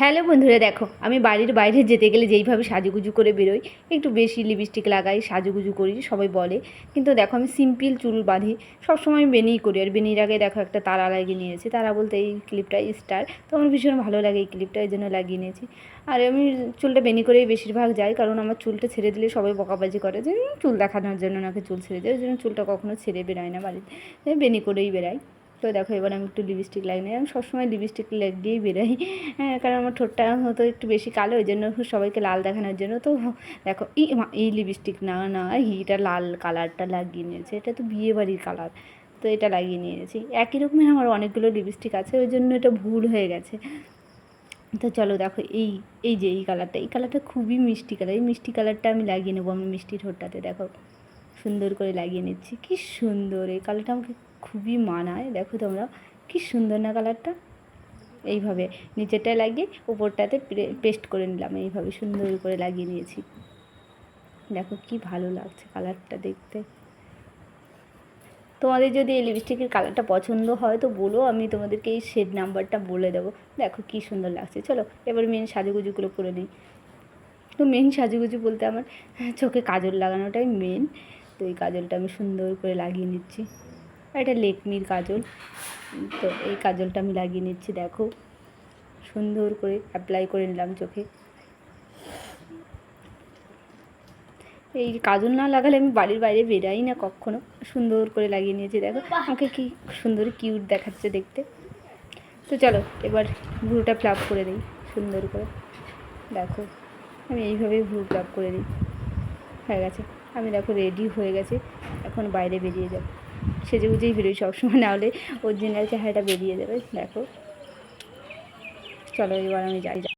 Hello বন্ধুরা, দেখো, আমি বাড়ির বাইরে যেতে গেলে যেইভাবে সাজুগুজু করে বেরোই, একটু বেশি লিপস্টিক লাগাই, সাজুগুজু করি, সবাই বলে। কিন্তু দেখো, আমি সিম্পল চুল বাঁধি, সবসময় বেনিই করি। আর বেনির আগে দেখো, একটা তারা লাগিয়ে নিয়েছি। তারা বলতে এই ক্লিপটা স্টার তো আমার ভীষণ ভালো লাগে এই ক্লিপটা এই জন্য লাগিয়ে নিয়েছি। আর আমি চুলটা বেনি করেই বেশিরভাগ যাই, কারণ আমার চুলটা ছেড়ে দিলে সবাই বকাবাজি করে যে চুল দেখানোর জন্য নাকি চুল ছেড়ে দেয় ওই জন্য চুলটা কখনো ছেড়ে বেরোয় না বাড়িতে বেনি করেই বেরাই। তো দেখো, এবার আমি একটু লিপস্টিক লাগিয়ে আমি সবসময় লিপস্টিক লাগিয়েই বেরোই। হ্যাঁ কারণ আমার ঠোঁটটা হতো একটু বেশি কালো ওই জন্য সবাইকে লাল দেখানোর জন্য। তো দেখো এই এই লিপস্টিক না না এইটা লাল কালারটা লাগিয়ে নিয়েছে। এটা তো বিয়ে বাড়ির কালার তো এটা লাগিয়ে নিয়েছি। একই রকমের আমার অনেকগুলো লিপস্টিক আছে, ওই জন্য এটা ভুল হয়ে গেছে। তো চলো দেখো, এই এই যে এই কালারটা এই কালারটা খুবই মিষ্টি কালার এই মিষ্টি কালারটা আমি লাগিয়ে নেব আমি মিষ্টি ঠোঁটটাতে, দেখো। সুন্দর করে লাগিয়ে নিচ্ছি, কি সুন্দর, এই কালারটা আমাকে খুবই মানায়। দেখো তোমরা, কি সুন্দর না কালারটা? এইভাবে নিচেরটায় লাগিয়ে উপরটাতে পেস্ট করে নিলাম এইভাবে, সুন্দর করে লাগিয়ে নিয়েছি। দেখো কি ভালো লাগছে কালারটা দেখতে। তোমাদের যদি এই লিপস্টিকের কালারটা পছন্দ হয় তো বলো, আমি তোমাদেরকে এই শেড নাম্বারটা বলে দেবো। দেখো কি সুন্দর লাগছে। চলো, এবার মেন সাজুগুজুগুলো করে নিই। তো মেন সাজুগুজু বলতে আমার চোখে কাজল লাগানোটাই মেন তো এই কাজলটা আমি সুন্দর করে লাগিয়ে নিচ্ছি। আর এটা লেকমির কাজল। তো এই কাজলটা আমি লাগিয়ে নিচ্ছি, দেখো। সুন্দর করে অ্যাপ্লাই করে নিলাম চোখে। এই কাজল না লাগালে আমি বাড়ির বাইরে বেরাই না কখনো। সুন্দর করে লাগিয়ে নিয়েছি, দেখো। আমাকে কি সুন্দর কিউট দেখাচ্ছে দেখতে। তো চলো, এবার ভ্রুটা ফ্লাপ করে দিই, সুন্দর করে। দেখো, আমি এইভাবেই ভ্রু ফ্লাপ করে দিই। হয়ে গেছে। আমি দেখো রেডি হয়ে গেছে। এখন বাইরে বেরিয়ে যাব। সেজে গুজেই বেরোই সবসময় না হলে অরিজিনাল চেহারাটা বেরিয়ে যাবে। দেখো। চলো এবার আমি যাই।